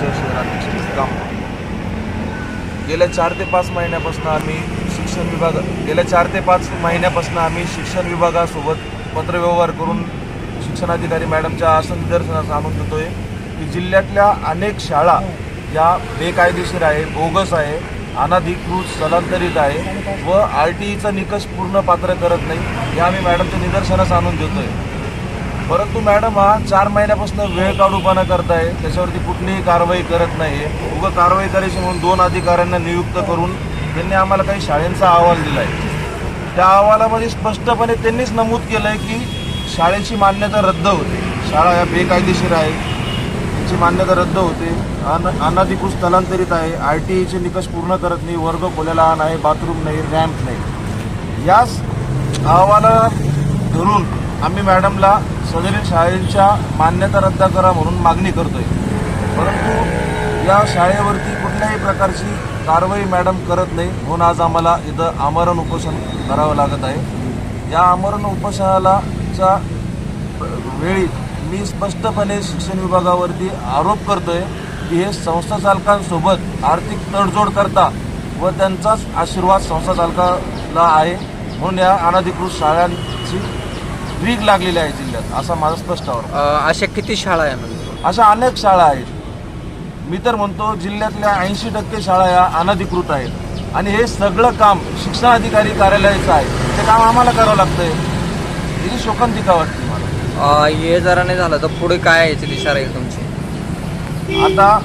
जय शहराध्यक्ष काम गेल्या चार ते पाच महिन्यापासून आम्ही शिक्षण विभाग गेल्या चार ते पाच महिन्यापासून आम्ही शिक्षण विभागासोबत पत्रव्यवहार करून शिक्षणाधिकारी मॅडमच्या असं निदर्शनास आणून देतोय. की जिल्ह्यातल्या अनेक शाळा या बेकायदेशीर आहे बोगस आहे अनाधिकृत स्थलांतरित आहे व आर टी ईचा निकष पूर्ण पात्र करत नाही हे आम्ही मॅडमच्या निदर्शनास आणून देतोय. परंतु मॅडम हा चार महिन्यापासून वेळ काढूपणा करताय. त्याच्यावरती कुठलीही कारवाई करत नाही. उगं कारवाई करायची म्हणून दोन अधिकाऱ्यांना नियुक्त करून त्यांनी आम्हाला काही शाळेंचा अहवाल दिला आहे त्या अहवालामध्ये स्पष्टपणे त्यांनीच नमूद केलं आहे की शाळेची मान्यता रद्द होते. शाळा या बेकायदेशीर आहे. त्याची मान्यता रद्द होते. अन अनाधिकृत स्थलांतरित आहे. आय टी आयचे निकष पूर्ण करत नाही. वर्ग खोल्या लहान आहे. बाथरूम नाही. रॅम्प नाही. याच अहवाला धरून आम्ही मॅडमला सदरील शाळेच्या मान्यता रद्द करा म्हणून मागणी करतोय. परंतु या शाळेवरती कुठल्याही प्रकारची कारवाई मॅडम करत नाही. म्हणून आज आम्हाला इथं आमरण उपोषण करावं लागत आहे. या आमरण उपोषणाला वेळी मी स्पष्टपणे शिक्षण विभागावरती आरोप करतोय की हे संस्था चालकांसोबत आर्थिक तडजोड करता व त्यांचाच आशीर्वाद संस्था चालकाला आहे. म्हणून या अनधिकृत शाळां वीग लागलेली आहे जिल्ह्यात असा माझा स्पष्ट आरोप. अ, अशा किती शाळा आहे म्हणजे? अशा अनेक शाळा आहेत. मी तर म्हणतो जिल्ह्यातल्या ऐंशी टक्के शाळा या अनधिकृत आहेत. आणि हे सगळं काम शिक्षणाधिकारी कार्यालयाचं आहे. ते काम आम्हाला करावं लागतंय. ही शोकांतिका वाटते मला. अ, हे जरा नाही झालं तर पुढे काय याची दिशा राहील तुमची? आता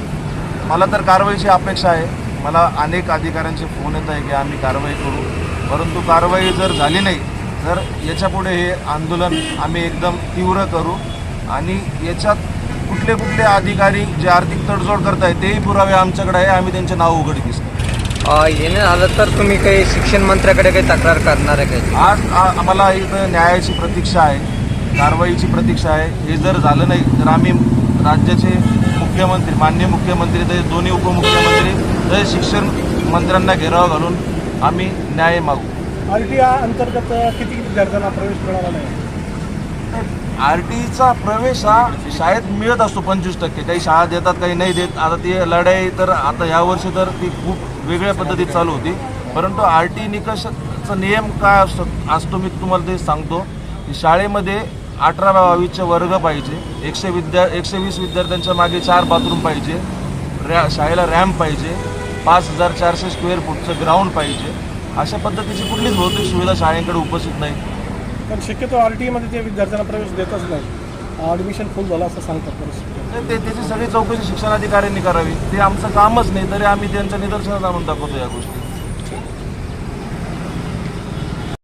मला तर कारवाईची अपेक्षा आहे. मला अनेक अधिकाऱ्यांचे फोन येत आहे की आम्ही कारवाई करू. परंतु कारवाई जर झाली नाही तर याच्यापुढे हे आंदोलन आम्ही एकदम तीव्र करू आणि याच्यात कुठले कुठले अधिकारी जे आर्थिक तडजोड करत आहेत तेही पुरावे आमच्याकडे आहे. आम्ही त्यांचे नाव उघडकीस नाही झालं तर तुम्ही काही शिक्षण मंत्र्याकडे काही तक्रार करणार आहे काही आज आम्हाला इथं न्यायाची प्रतीक्षा आहे कारवाईची प्रतीक्षा आहे. हे जर झालं नाही तर आम्ही राज्याचे मुख्यमंत्री माननीय मुख्यमंत्री तसेच दोन्ही उपमुख्यमंत्री तसेच शिक्षण मंत्र्यांना घेराव घालून आम्ही न्याय मागू. आर टी अंतर्गत किती विद्यार्थ्यांना प्रवेश मिळाला नाही? आर टीचा प्रवेश हा शाळेत मिळत असतो पंचवीस टक्के. काही शाळा देतात काही नाही देत. आता ती लढाई तर आता यावर्षी तर ती खूप वेगळ्या पद्धतीत चालू होती. परंतु आर टी निकषाचा नियम काय असतो असतो मी तुम्हाला ते सांगतो. की शाळेमध्ये अठरा बावीसचे वर्ग पाहिजे एकशे विद्या एकशे वीस विद्यार्थ्यांच्या मागे चार बाथरूम पाहिजे रॅ शाळेला रॅम्प पाहिजे पाच हजार चारशे स्क्वेअर फूटचं ग्राउंड पाहिजे. अशा पद्धतीची कुठलीच भौतिक सुविधा शाळेकडे उपस्थित नाही. पण शक्यतो आर टी मध्ये ते विद्यार्थ्यांना प्रवेश देतच नाही. ॲडमिशन फुल झालं असं सांगतात ते त्याची सगळी चौकशी शिक्षणाधिकाऱ्यांनी करावी. ते आमचं कामच नाही तरी आम्ही त्यांच्या निदर्शनास आणून दाखवतो या गोष्टी.